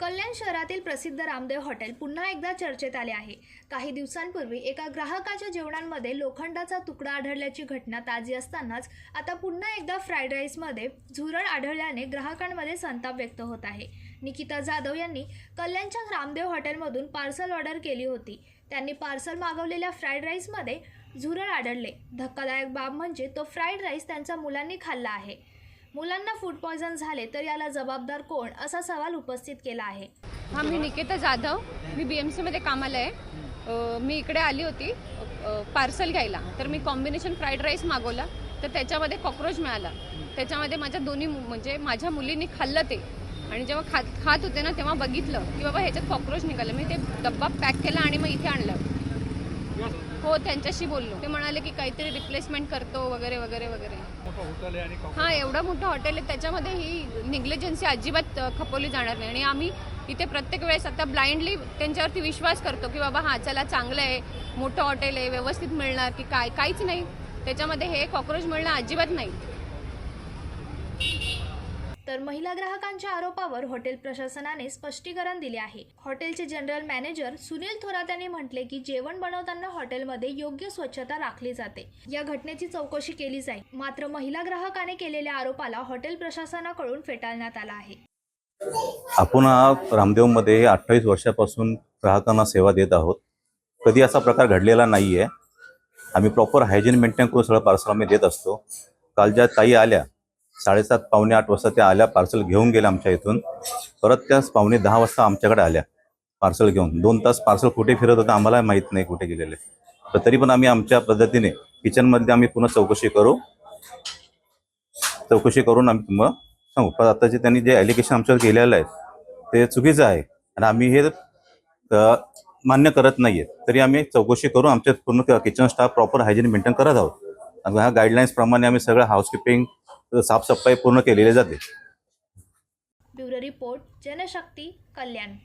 कल्याण शहरातील प्रसिद्ध रामदेव हॉटेल पुन्हा एकदा चर्चेत आले आहे. काही दिवसांपूर्वी एका ग्राहकाच्या जेवणांमध्ये लोखंडाचा तुकडा आढळल्याची घटना ताजी असतानाच आता पुन्हा एकदा फ्राईड राईसमध्ये झुरळ आढळल्याने ग्राहकांमध्ये संताप व्यक्त होत आहे. निकिता जाधव यांनी कल्याणच्या रामदेव हॉटेलमधून पार्सल ऑर्डर केली होती. त्यांनी पार्सल मागवलेल्या फ्राईड राईसमध्ये झुरळ आढळले. धक्कादायक बाब म्हणजे तो फ्राईड राईस त्यांच्या मुलांनी खाल्ला आहे. मुलांना फूड पॉयझन झाले तर याला जबाबदार कोण असा सवाल उपस्थित केला आहे. हा मी निकेता जाधव. मी बी एम सीमध्ये कामाला आहे. मी इकडे आली होती पार्सल घ्यायला. तर मी कॉम्बिनेशन फ्राईड राईस मागवला. तर त्याच्यामध्ये कॉक्रोच मिळाला. त्याच्यामध्ये माझ्या दोन्ही मु- म्हणजे माझ्या मुलींनी खाल्लं ते. आणि जेव्हा खात खात होते ना तेव्हा बघितलं की बाबा ह्याच्यात कॉक्रोच निघालं. मी ते डब्बा पॅक केला आणि मग इथे आणलं. हो त्यांच्याशी बोललो. ते म्हणाले की काहीतरी रिप्लेसमेंट करतो वगैरे वगैरे वगैरे. हां एवढं मोठं हॉटेल आहे. त्याच्यामध्ये ही निग्लिजन्सी अजिबात खपवली जाणार नाही. आणि आम्ही इथे प्रत्येक वेळेस आता ब्लाइंडली त्यांच्यावरती विश्वास करतो की बाबा हां चला चांगलं आहे. मोठं हॉटेल आहे व्यवस्थित मिळणार की काय? काहीच नाही. त्याच्यामध्ये हे कॉक्रोच मिळणं अजिबात नाही. तर महिला ग्राहकांच्या आरोपावर हॉटेल प्रशासनाने स्पष्टीकरण दिले आहे. हॉटेलचे जनरल मॅनेजर सुनील थोरात यांनी म्हटले की जेवण बनवताना हॉटेलमध्ये योग्य स्वच्छता राखली जाते. या घटनेची चौकशी केली जाईल. मात्र महिला ग्राहकाने केलेल्या आरोपाला हॉटेल प्रशासनाकडून फेटाळण्यात आला आहे. आपण रामदेवमध्ये अठ्ठावीस वर्षापासून ग्राहकांना सेवा देत आहोत. कधी असा प्रकार घडलेला नाही आहे आम्ही प्रॉपर हायजीन मेंटेन करून सगळं पार्सल आम्ही देत असतो. काल ज्या ताई आल्या साडेसात पावणे आठ वाजता त्या आल्या पार्सल घेऊन गेल्या आमच्या इथून. परत त्या पावणे दहा वाजता आमच्याकडे आल्या पार्सल घेऊन. दोन तास पार्सल कुठे फिरत होतं आम्हाला माहीत नाही कुठे गेलेले. तर तरी पण आम्ही आमच्या पद्धतीने किचनमध्ये आम्ही पुन्हा चौकशी करू. चौकशी करून आम्ही तुम्हाला सांगू. पण आता जे त्यांनी जे ॲलिगेशन आमच्यावर केलेलं आहे ते चुकीचं आहे. आणि आम्ही हे मान्य करत नाही आहेत तरी आम्ही चौकशी करून आमच्या पूर्ण kitchen staff proper hygiene maintain करत आहोत. ह्या गाईडलाईन्सप्रमाणे आम्ही सगळं हाऊसकीपिंग साफसफाई पूर्ण केलेली जाते. Bureau report Janshakti Kalyan.